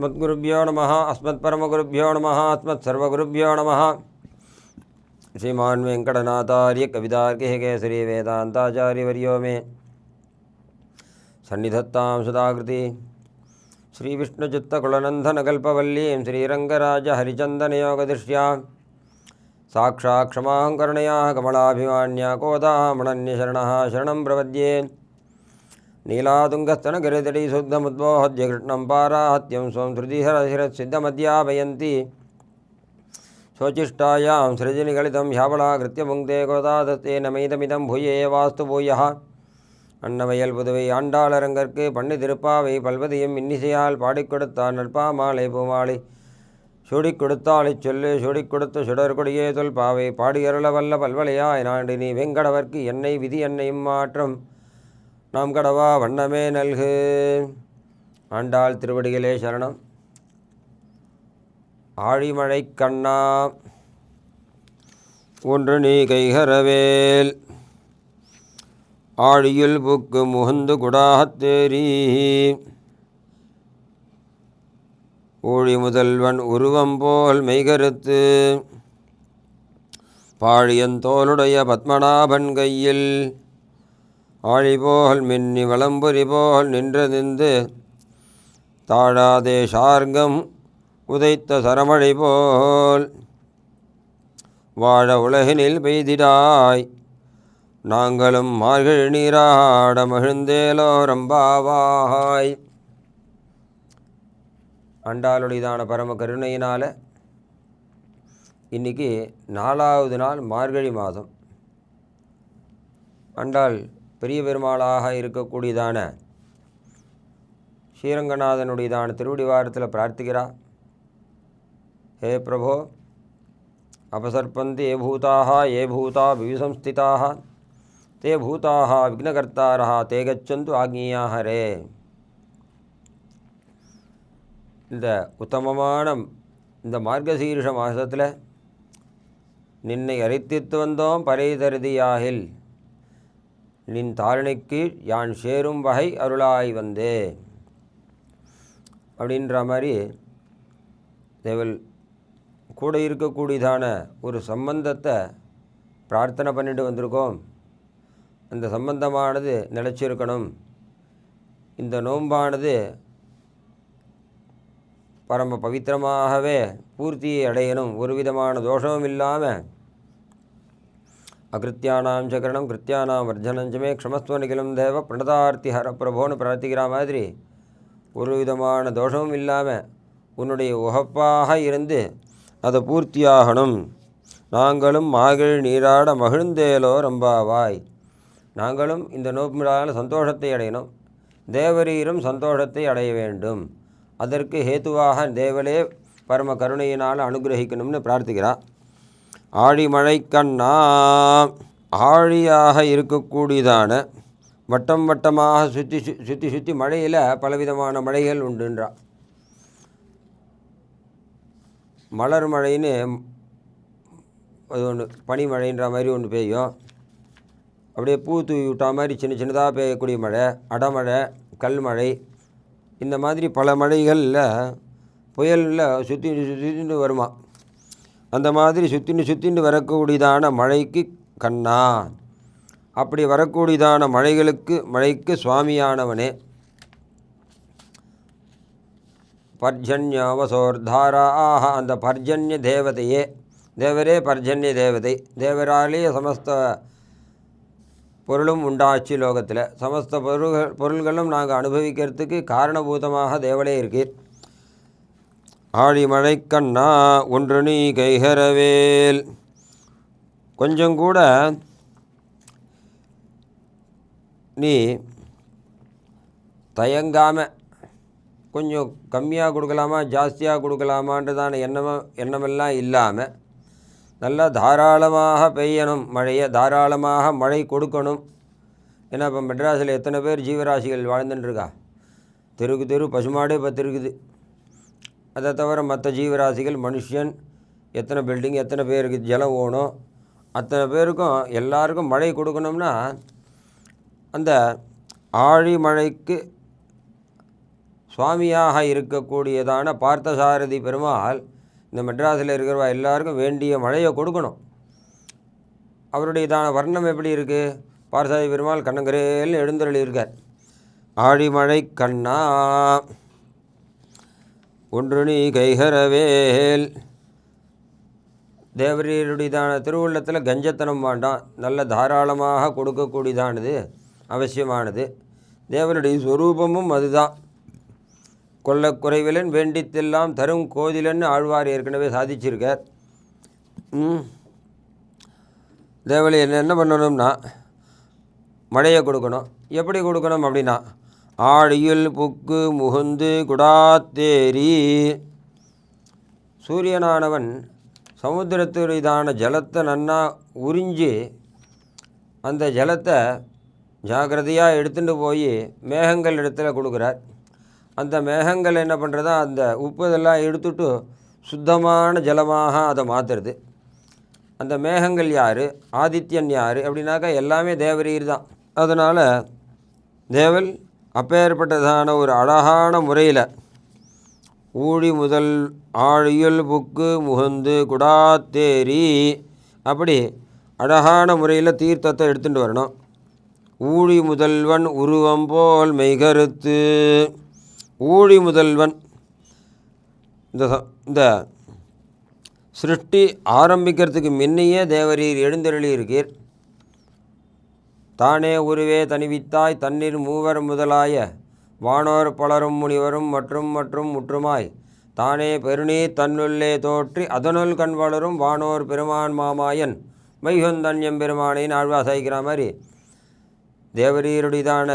अस्मद्गुरुभ्यो नमः, अस्मत्परमगुरुभ्यो नमः, अस्मत्सर्वगुरुभ्यो नमः। श्रीमान् वेङ्कटनाथार्य कवितार्किः केसरी वेदान्ताचार्यवर्यो मे। सन्निधत्तां सदाकृति श्रीविष्णुचित्तकुलनन्दनकल्पवल्लीं श्रीरङ्गराजहरिचन्दनयोगदृश्यां साक्षात् क्षमां करुणयाः, कमलाभिमान्या कोदामणन्यशरणः शरणं प्रपद्ये। नीलातुङ्गस्तनगिरितटी शुद्धमुद्बोहद्य कृष्णं पाराहत्यं स्वं श्रुतिहरशिरसिद्धमध्यापयन्ति स्वचिष्टायां सृजनिगलितं ह्यावलाकृत्य पुङ्क्ते கோதாதத்தே நமைதமிதம் भूये வாஸ்து பூயः அன்னவயல் புதுவை ஆண்டாளரங்கற்கு பண்ணி திருப்பாவை பல்வதியும் இன்னிசையால் பாடிக் கொடுத்தார் நற்பாமாலை பூமாலை சூடிக் கொடுத்தாளைச் சொல்லு சூடிக் கொடுத்த சுடர்கொடியே தொல் பாவை பாடியருள வல்ல பல்வலையாய் நாடு நீ வெங்கடவர்க்கு என்னை விதி என்னையும் மாற்றம் நாம் கடவா வண்ணமே நல்கு. ஆண்டாள் திருவடிகளே சரணம். ஆழிமழை கண்ணா ஒன்று நீ கைகரவேல். ஆழியில் புக்கு முகந்து குடாகத்தேரி ஊழி முதல்வன் உருவம் போல் மெய்கருத்து. பாழியந்தோலுடைய பத்மநாபன் கையில் ஆழிபோகல் மின்னி வளம்புரி போல் நின்றதிந்து தாழாதே சார்கம் உதைத்த சரமழை போல். வாழ உலகினில் பெய்திடாய் நாங்களும் மார்கழி நீராட மகிழ்ந்தேலோ ரம்பாவாய். அண்டாளுடையதான பரம கருணையினால் இன்றைக்கி நாலாவது நாள் மார்கழி மாதம். அண்டாள் பெரிய பெருமாளாக இருக்கக்கூடியதான ஸ்ரீரங்கநாதனுடையதான திருவடிவாரத்தில் பிரார்த்திக்கிறா. ஹே பிரபோ அபசர்பந்தி ஏ பூதாக ஏ பூதா விவிசம்ஸ்திதாக தே பூதாக விக்னகர்த்தாரா தே கச்சந்து ஆக்ஞியாக ரே. இந்த உத்தமமான இந்த மார்கசீரிஷ மாதத்தில் நின்னை அரித்தித்து வந்தோம் பறை தருதியாகில். நின் தாரணைக்கு யான் சேரும் வகை அருளாய் வந்தே. அப்படின்ற மாதிரி தேவல் கூட இருக்கக்கூடியதான ஒரு சம்பந்தத்தை பிரார்த்தனை பண்ணிட்டு வந்திருக்கோம். அந்த சம்பந்தமானது நிலச்சிருக்கணும். இந்த நோன்பானது பரம பவித்திரமாகவே பூர்த்தியை அடையணும். ஒரு விதமான தோஷமும் இல்லாமல் அகிருத்தியானாம் சகரணம் கிருத்தியானாம் வர்ஜனஞ்சமே க்ஷமஸ்துவ நிகிலம் தேவ பிரணதார்த்தி ஹர பிரபோன்னு பிரார்த்திக்கிற மாதிரி. ஒரு விதமான தோஷமும் இல்லாமல் உன்னுடைய உகப்பாக இருந்து அதை பூர்த்தியாகணும். நாங்களும் மாகிழ் நீராட மகிழ்ந்தேலோ ரம்பாவாய். நாங்களும் இந்த நோக்கினால சந்தோஷத்தை அடையணும். தேவரீரும் சந்தோஷத்தை அடைய வேண்டும். அதற்கு ஹேத்துவாக தேவலே பரம கருணையினால் அனுகிரகிக்கணும்னு பிரார்த்திக்கிறான் ஆழிமழை கண்ணா ஆழியாக இருக்கக்கூடியதான வட்டம் வட்டமாக சுற்றி சு சுற்றி சுற்றி மழையில் பலவிதமான மழைகள் உண்டுன்றா. மலர் மழைன்னு அது ஒன்று பனிமழைன்ற மாதிரி ஒன்று பெய்யும். அப்படியே பூ தூவி விட்டா மாதிரி சின்ன சின்னதாக பெய்யக்கூடிய மழை அடமழை கல்மழை இந்த மாதிரி பல மழைகளில் புயலில் சுற்றி சுற்றின்னு வருமா. அந்த மாதிரி சுற்றின்னு சுற்றின்னு வரக்கூடியதான மழைக்கு கண்ணா அப்படி வரக்கூடியதான மழைகளுக்கு மழைக்கு சுவாமியானவனே. பர்ஜன்யாவசோர்தாராக அந்த பர்ஜன்ய தேவதையே. தேவரே பர்ஜன்ய தேவதை. தேவராலே சமஸ்த பொருளும் உண்டாச்சு லோகத்தில். சமஸ்த பொருள்கள் பொருள்களும் நாங்கள் அனுபவிக்கிறதுக்கு காரணபூதமாக தேவலே இருக்கீர். ஆழிமழைக்கண்ணா ஒன்று நீ கைகரவேல். கொஞ்சம் கூட நீ தயங்காமல் கொஞ்சம் கம்மியாக கொடுக்கலாமா ஜாஸ்தியாக கொடுக்கலாமான்றதான எண்ணமும் எண்ணமெல்லாம் இல்லாமல் நல்லா தாராளமாக பெய்யணும் மழையை தாராளமாக மழை கொடுக்கணும். ஏன்னா இப்போ மெட்ராஸில் எத்தனை பேர் ஜீவராசிகள் வாழ்ந்துட்டுருக்கா தெருக்கு தெரு பசுமாடே இப்போ இருக்குது அதை தவிர மற்ற ஜீவராசிகள் மனுஷன் எத்தனை பில்டிங் எத்தனை பேருக்கு ஜலம் ஓணும் அத்தனை பேருக்கும் எல்லாருக்கும் மழை கொடுக்கணும்னா அந்த ஆழி மழைக்கு சுவாமியாக இருக்கக்கூடியதான பார்த்தசாரதி பெருமாள் இந்த மெட்ராஸில் இருக்கிறவா எல்லாருக்கும் வேண்டிய மழையை கொடுக்கணும். அவருடையதான வர்ணம் எப்படி இருக்குது பார்த்தசாரதி பெருமாள் கண்ணங்கரேல்னு எழுந்தருளி இருக்கார் ஆழிமழை கண்ணா ஒன்று நீ கைகரவேல் தேவரீருடையதான திருவுள்ளத்தில் கஞ்சத்தனம் வேண்டாம் நல்ல தாராளமாக கொடுக்கக்கூடியதானது அவசியமானது. தேவனுடைய ஸ்வரூபமும் அதுதான். கொல்ல குறைவிலன் வேண்டித்தெல்லாம் தரும் கோதிலன்னு ஆழ்வார் ஏற்கனவே சாதிச்சிருக்கார். ம். என்ன என்ன பண்ணணும்னா மழையை கொடுக்கணும். எப்படி கொடுக்கணும் அப்படின்னா ஆழியில் புக்கு முகுந்து குடாத்தேரி சூரியனானவன் சமுத்திரத்துடையதான ஜலத்தை நன்னா உறிஞ்சி அந்த ஜலத்தை ஜாக்கிரதையாக எடுத்துகிட்டு போய் மேகங்கள் இடத்துல கொடுக்குறார். அந்த மேகங்கள் என்ன பண்ணுறதா அந்த உப்பு இதெல்லாம் எடுத்துட்டு சுத்தமான ஜலமாக அதை மாற்றுறது அந்த மேகங்கள் யார்? ஆதித்யன் யார்? அப்படின்னாக்கா எல்லாமே தேவரீர் தான். அதனால் தேவல் அப்பேற்பட்டதான ஒரு அழகான முறையில் ஊழி முதல் ஆழியுள் புக்கு முகுந்து குடாத்தேரி அப்படி அழகான முறையில் தீர்த்தத்தை எடுத்துகிட்டு வரணும். ஊழி முதல்வன் உருவம் போல் மெய்கருத்து. ஊழி முதல்வன் இந்த இந்த சிருஷ்டி ஆரம்பிக்கிறதுக்கு முன்னையே தேவரீர் எழுந்தருளி இருக்கீர் தானே உருவே தணிவித்தாய் தண்ணீர் மூவர் முதலாய வானோர் பலரும் முனிவரும் மற்றும் மற்றும் முற்றுமாய். தானே பெருநீர் தன்னுள்ளே தோற்றி அதனுள் கண் வளரும் வானோர் பெருமான் மாமாயன். மைகுந்தன்யம் பெருமானின் ஆழ்வாசாய்க்கிற மாதிரி தேவரீருடையதான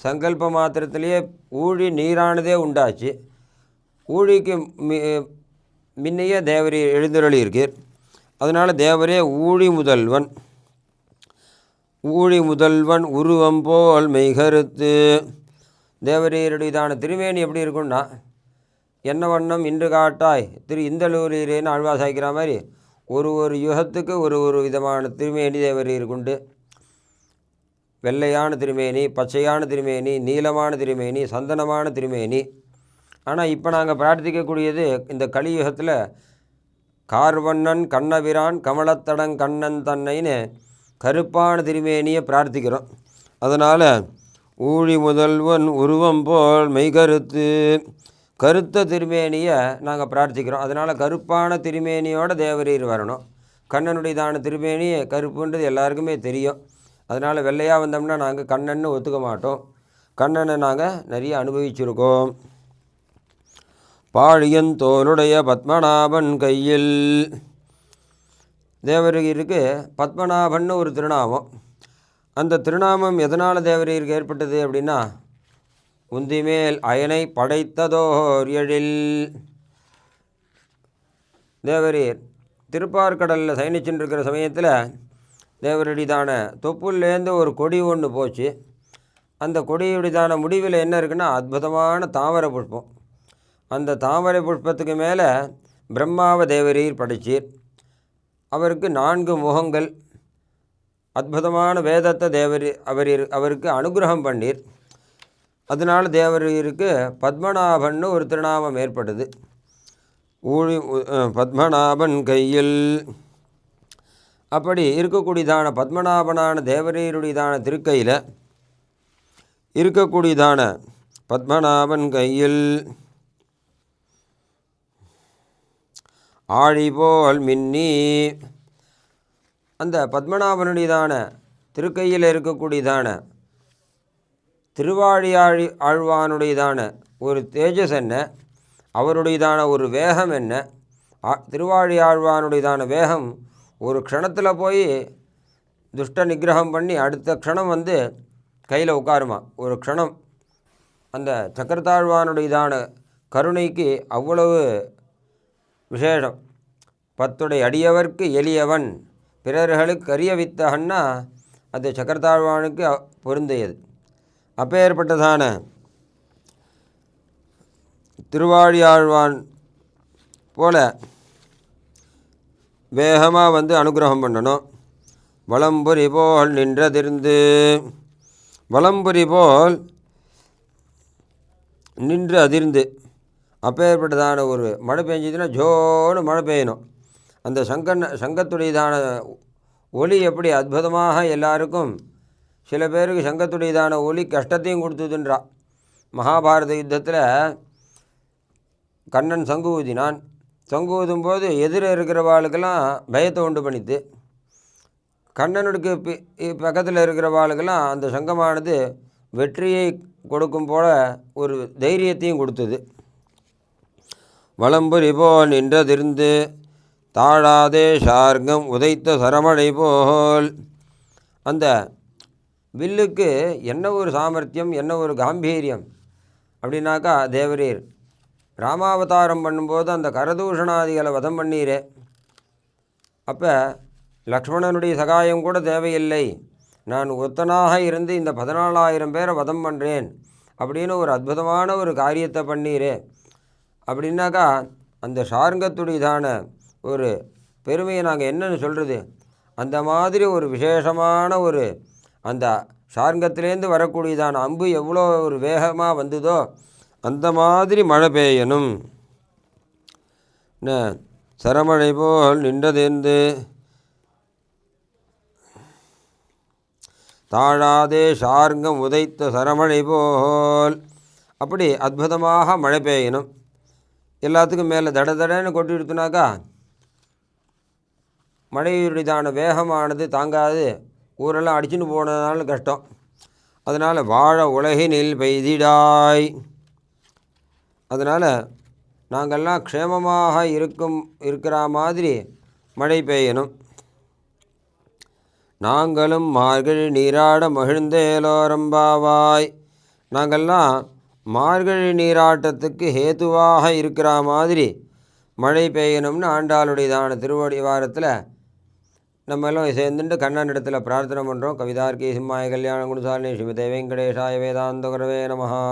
சங்கல்ப மாத்திரத்திலேயே ஊழி நீரானதே உண்டாச்சு. ஊழிக்கு மி முன்னையே தேவரே எழுந்தருளி இருக்கீர் அதனால் தேவரே ஊழி முதல்வன். ஊழி முதல்வன் உருவம் போல் மெய்கருத்து. தேவரீருடையதான திருமேனி எப்படி இருக்கும்னா என்ன வண்ணம் இன்று காட்டாய் திரு இந்தலூரீரேன்னு ஆழ்வா சாய்க்கிற மாதிரி ஒரு ஒரு யுகத்துக்கு ஒரு ஒரு விதமான திருமேனி தேவரீர் கொண்டு வெள்ளையான திருமேனி பச்சையான திருமேனி நீலமான திருமேனி சந்தனமான திருமேனி. ஆனால் இப்போ நாங்கள் பிரார்த்திக்கக்கூடியது இந்த கலியுகத்தில் கார்வண்ணன் கண்ணபிரான் கமலத்தடங் கண்ணன் தன்னைன்னு கருப்பான திருமேனியை பிரார்த்திக்கிறோம். அதனால் ஊழி முதல்வன் உருவம் போல் மெய்கருத்து கருத்த. திருமேனியை நாங்கள் பிரார்த்திக்கிறோம். அதனால் கருப்பான திருமேனியோட தேவரீர் வரணும். கண்ணனுடையதான திருமேனி கருப்புன்றது எல்லாருக்குமே தெரியும். அதனால் வெள்ளையாக வந்தோம்னா நாங்கள் கண்ணன்னு ஒத்துக்க மாட்டோம். கண்ணனை நாங்கள் நிறைய அனுபவிச்சிருக்கோம். பாழியன் தோலுடைய பத்மநாபன் கையில் தேவரீருக்கு பத்மநாபன்னு ஒரு திருநாமம். அந்த திருநாமம் எதனால் தேவரீருக்கு ஏற்பட்டது அப்படின்னா உந்திமேல் அயனை படைத்ததோர் எழில். தேவரீர் திருப்பார்கடலில் சயனிச்சுருக்கிற சமயத்தில் தேவரடிதான தொப்புலேருந்து ஒரு கொடி ஒன்று போச்சு. அந்த கொடியுடையதான முடிவில் என்ன இருக்குன்னா அற்புதமான தாமரை புஷ்பம். அந்த தாமரை புஷ்பத்துக்கு மேலே பிரம்மாவ தேவரீர் படைச்சீர். அவருக்கு நான்கு முகங்கள். அற்புதமான வேதத்தை தேவரி அவர் அவருக்கு அனுகிரகம் பண்ணீர். அதனால் தேவரீருக்கு பத்மநாபன்னு ஒரு திருநாமம் ஏற்பட்டது. ஊழி பத்மநாபன் கையில். அப்படி இருக்கக்கூடியதான பத்மநாபனான தேவரீருடையதான திருக்கையில் இருக்கக்கூடியதான பத்மநாபன் கையில் ஆழிபோல் மின்னி. அந்த பத்மநாபனுடையதான திருக்கையில் இருக்கக்கூடியதான திருவாழியாழி ஆழ்வானுடையதான ஒரு தேஜஸ் என்ன? அவருடையதான ஒரு வேகம் என்ன? திருவாழி ஆழ்வானுடையதான வேகம் ஒரு க்ஷணத்தில் போய் துஷ்ட நிகிரகம் பண்ணி அடுத்த க்ஷணம் வந்து கையில் உட்காருமா? ஒரு க்ஷணம். அந்த சக்கரத்தாழ்வானுடையதான கருணைக்கு அவ்வளவு விசேஷம். பத்துடை அடியவர்க்கு எளியவன் பிறர்களுக்கு அறியவித்தகன்னா அது சக்கரத்தாழ்வானுக்கு பொருந்தையது பொருந்தியது. அப்பேற்பட்டதான திருவாழியாழ்வான் போல வேகமாக வந்து அனுகிரகம் பண்ணணும். வலம்புரி போல் நின்றதிருந்து வலம்புரி போல் நின்று அதிர்ந்து அப்பேற்பட்டதான ஒரு மழை பெஞ்சதுன்னா ஜோன்னு மழை பெய்யணும். அந்த சங்கன் சங்கத்துடையதான ஒலி எப்படி அற்புதமாக எல்லாருக்கும் சில பேருக்கு சங்கத்துடையதான ஒலி கஷ்டத்தையும் கொடுத்ததுன்றா. மகாபாரத யுத்தத்தில் கண்ணன் சங்கு ஊதினான். சங்கு ஊதும் போது எதிர இருக்கிறவாளுக்கெல்லாம் பயத்தை உண்டு பண்ணித்து கண்ணனுக்கு பி- பக்கத்தில் இருக்கிறவாளுக்கெல்லாம் அந்த சங்கமானது வெற்றியை கொடுக்கும் போல ஒரு தைரியத்தையும் கொடுத்தது. வளம்புரி போல் நின்றதிருந்து தாழாதே ஷார்கம் உதைத்த சரமழை போல் அந்த வில்லுக்கு என்ன ஒரு சாமர்த்தியம் என்ன ஒரு காம்பீரியம் அப்படின்னாக்கா தேவரீர். ராமாவதாரம் பண்ணும்போது அந்த கரதூஷணாதிகளை வதம் பண்ணீரே. அப்போ லக்ஷ்மணனுடைய சகாயம் கூட தேவையில்லை. நான் ஒத்தனாக இருந்து இந்த பதினாலாயிரம் பேரை வதம் பண்ணுறேன் அப்படின்னு ஒரு அற்புதமான ஒரு காரியத்தை பண்ணீரே. அப்படின்னாக்கா அந்த ஷார்ங்கத்துடையதான ஒரு பெருமையை நாங்கள் என்னன்னு சொல்கிறது அந்த மாதிரி ஒரு விசேஷமான ஒரு அந்த ஷார்ங்கத்திலேருந்து வரக்கூடியதான அம்பு எவ்வளோ ஒரு வேகமாக வந்ததோ அந்த மாதிரி மழை பெய்யணும். சரமழை போல் நின்றதேந்து. தாழாதே ஷார்ங்கம் உதைத்த சரமழை போல். அப்படி அற்புதமாக மழை பெய்யணும். எல்லாத்துக்கும் மேலே தட தடன்னு கொட்டி எடுத்துனாக்கா மழையுடையதான வேகமானது தாங்காது. ஊரெல்லாம் அடிச்சுன்னு போனதுனால கஷ்டம். அதனால் வாழ உலகினில் பெய்திடாய். அதனால் நாங்கள்லாம் க்ஷேமமாக இருக்கும் இருக்கிற மாதிரி மழை பெய்யணும். நாங்களும் மார்கழி நீராட மகிழ்ந்தேலோரம்பாவாய். நாங்கள்லாம் மார்கழி நீராட்டத்துக்கு ஹேத்துவாக இருக்கிற மாதிரி மழை பெய்யணும்னு ஆண்டாளுடையதான திருவடி வாரத்தில் நம்ம எல்லாம் சேர்ந்துட்டு கண்ணன் இடத்துல பிரார்த்தனை பண்ணுறோம் கவிதார்க்கி சிம்மாய கல்யாண குணசாலினி ஸ்ரீமதே வெங்கடேஷாய வேதாந்த குரவே நமஹா.